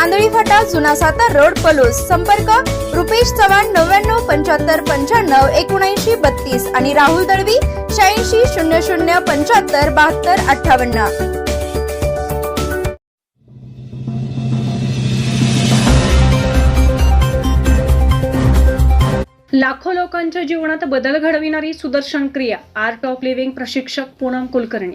Andhali Phata जुना Satara road Palus. संपर्क रुपेश चव्हाण नव्याण्णव पंच्याहत्तर पंच्याण्णव एकोणऐंशी बत्तीस आणि राहुल दळवी शहाऐंशी शून्य शून्य पंच्याहत्तर बहात्तर अठ्ठावन्न. लाखो लोकांच्या जीवनात बदल घडविणारी सुदर्शन क्रिया. आर्ट ऑफ लिव्हिंग प्रशिक्षक पूनम कुलकर्णी.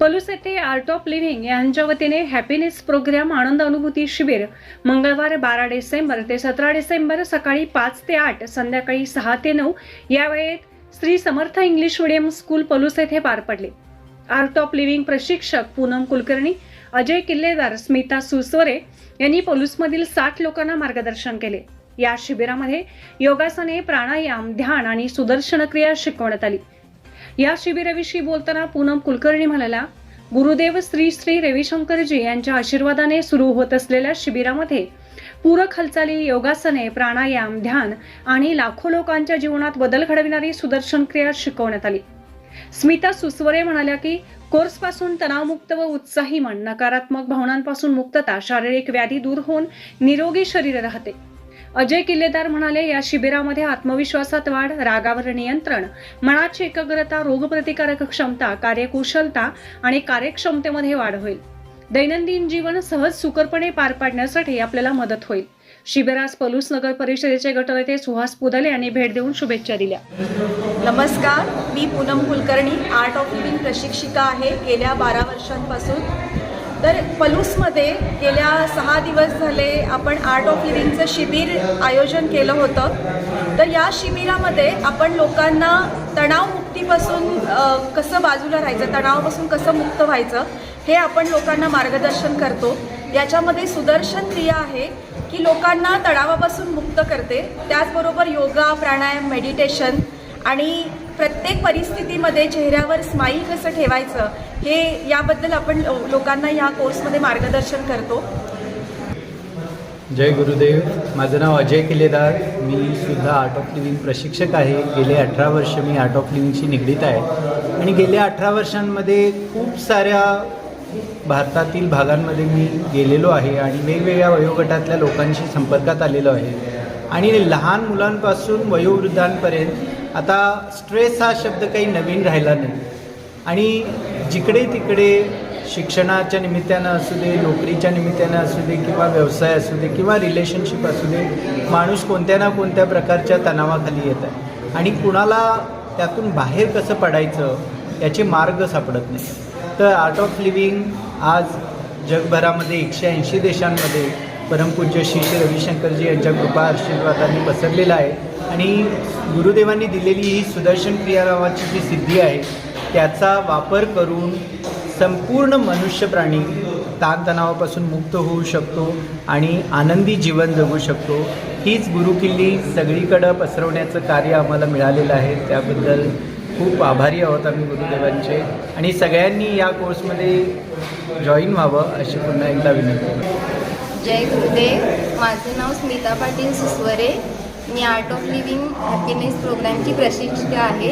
पलूस येथे आर्ट ऑफ लिव्हिंग यांच्या वतीने हॅपीनेस प्रोग्राम आनंद अनुभूती शिबिर मंगळवार बारा डिसेंबर ते सतरा डिसेंबर सकाळी पाच ते आठ संध्याकाळी सहा ते नऊ या वेळेत Shri Samarth English medium school Palus येथे पार पडले. आर्ट ऑफ लिव्हिंग प्रशिक्षक पूनम कुलकर्णी अजय किल्लेदार स्मिता सुसवरे यांनी पलूसमधील साठ लोकांना मार्गदर्शन केले. या शिबिरामध्ये योगासने प्राणायाम ध्यान आणि सुदर्शन क्रिया शिकवण्यात आली. या शिबिराविषयी बोलताना पूनम कुलकर्णी म्हणाला गुरुदेव श्री श्री रविशंकरजी यांच्या आशीर्वादाने सुरू होत असलेल्या शिबिरामध्ये पूरक हालचाली योगासने प्राणायाम ध्यान आणि लाखो लोकांच्या जीवनात बदल घडविणारी सुदर्शन क्रिया शिकवण्यात आली. स्मिता सुस्वरे म्हणाल्या की कोर्सपासून तणावमुक्त व उत्साही मन नकारात्मक भावनांपासून मुक्तता शारीरिक व्याधी दूर होऊन निरोगी शरीर राहते. अजय किल्लेदार म्हणाले या शिबिरामध्ये आत्मविश्वासात वाढ रागावर नियंत्रण मनाची एकाग्रता रोगप्रतिकारक क्षमता कार्यकुशलता आणि कार्यक्षमतेमध्ये वाढ होईल. दैनंदिन जीवन सहज सुकरपणे पार पाडण्यासाठी आपल्याला मदत होईल. शिबिरास पलूस नगर परिषदेचे गटनेते सुहास पुदले यांनी भेट देऊन शुभेच्छा दिल्या. नमस्कार मी Poonam Kulkarni Art of Living प्रशिक्षिका आहे. गेल्या बारा वर्षांपासून तर पलूसमध्ये गेल्या सहा दिवस झाले आपण आर्ट ऑफ लिव्हिंगचं शिबिर आयोजन केलं होतं. तर या शिबिरामध्ये आपण लोकांना तणावमुक्तीपासून कसं बाजूला राहायचं तणावापासून कसं मुक्त व्हायचं हे आपण लोकांना मार्गदर्शन करतो. याच्यामध्ये सुदर्शन क्रिया आहे की लोकांना तणावापासून मुक्त करते. त्याचबरोबर योगा प्राणायाम मेडिटेशन आणि प्रत्येक परिस्थितीमध्ये चेहऱ्यावर स्माईल कसं ठेवायचं हे याबद्दल आपण लो- लोकांना या कोर्समध्ये मार्गदर्शन करतो. जय गुरुदेव. माझं नाव अजय किल्लेदार मी सुद्धा आर्ट ऑफ लिव्हिंग प्रशिक्षक आहे. गेले अठरा वर्ष मी आर्ट ऑफ लिव्हिंगशी निगडीत आहे. आणि गेल्या अठरा वर्षांमध्ये खूप साऱ्या भारतातील भागांमध्ये मी गेलेलो आहे आणि वेगवेगळ्या वयोगटातल्या लोकांशी संपर्कात आलेलो आहे. आणि लहान मुलांपासून वयोवृद्धांपर्यंत आता स्ट्रेस हा शब्द काही नवीन राहिला नाही. आणि जिकडे तिकडे शिक्षणाच्या निमित्तानं असू दे नोकरीच्या निमित्तानं असू दे किंवा व्यवसाय असू दे किंवा रिलेशनशिप असू दे माणूस कोणत्या ना कोणत्या प्रकारच्या तणावाखाली येत आहे. आणि कुणाला त्यातून बाहेर कसं पडायचं याचे मार्ग सापडत नाही. तर आर्ट ऑफ लिव्हिंग आज जगभरामध्ये एकशे ऐंशी देशांमध्ये परमपूज्य श्री श्री रविशंकरजी यांच्या कृपा आशीर्वादांनी पसरलेला आहे. आणि गुरुदेवांनी दिलेली ही सुदर्शन क्रिया नावाची जी सिद्धी आहे त्याचा वापर करून संपूर्ण मनुष्य प्राणी ताणतणावापासून मुक्त होऊ शकतो आणि आनंदी जीवन जगू शकतो. हीच गुरुकिल्ली सगळीकडं पसरवण्याचं कार्य आम्हाला मिळालेलं आहे. त्याबद्दल खूप आभारी आहोत आम्ही गुरुदेवांचे. आणि सगळ्यांनी या कोर्समध्ये जॉईन व्हावं अशी पुन्हा एकदा विनंती. जय गुरुदेव. माझं नाव स्मिता पाटील सुसवरे. मी आर्ट ऑफ लिव्हिंग हॅपीनेस प्रोग्रामची प्रशिक्षिका आहे.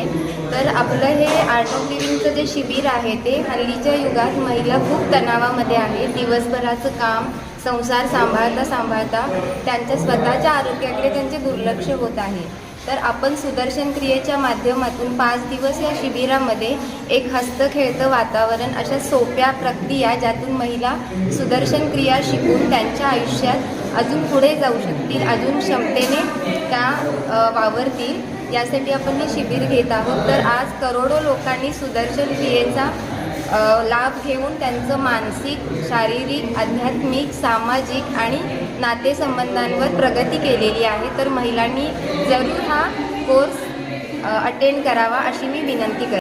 तर आपलं हे आर्ट ऑफ लिव्हिंगचं जे शिबिर आहे ते हल्लीच्या युगात महिला खूप तणावामध्ये आहे. दिवसभराचं काम संसार सांभाळता सांभाळता त्यांच्या स्वतःच्या आरोग्याकडे त्यांचे दुर्लक्ष होत आहे. तर आपण सुदर्शन क्रियेच्या माध्यमातून पाच दिवस या शिबिरामध्ये एक हस्तखेळतं वातावरण अशा सोप्या प्रक्रिया ज्यातून महिला सुदर्शन क्रिया शिकून त्यांच्या आयुष्यात अजून पुढे जाऊ शकतील अजून क्षमतेने त्या वावरतील. यासाठी आपण हे शिबिर घेत आहोत. तर आज करोडो लोकांनी सुदर्शन क्रियेचा लाभ घेऊन त्यांचं मानसिक शारीरिक आध्यात्मिक सामाजिक आणि नातेसंबंधांवर प्रगती केलेली आहे. तर महिलांनी जरूर हा कोर्स अटेंड करावा अशी मी विनंती करते.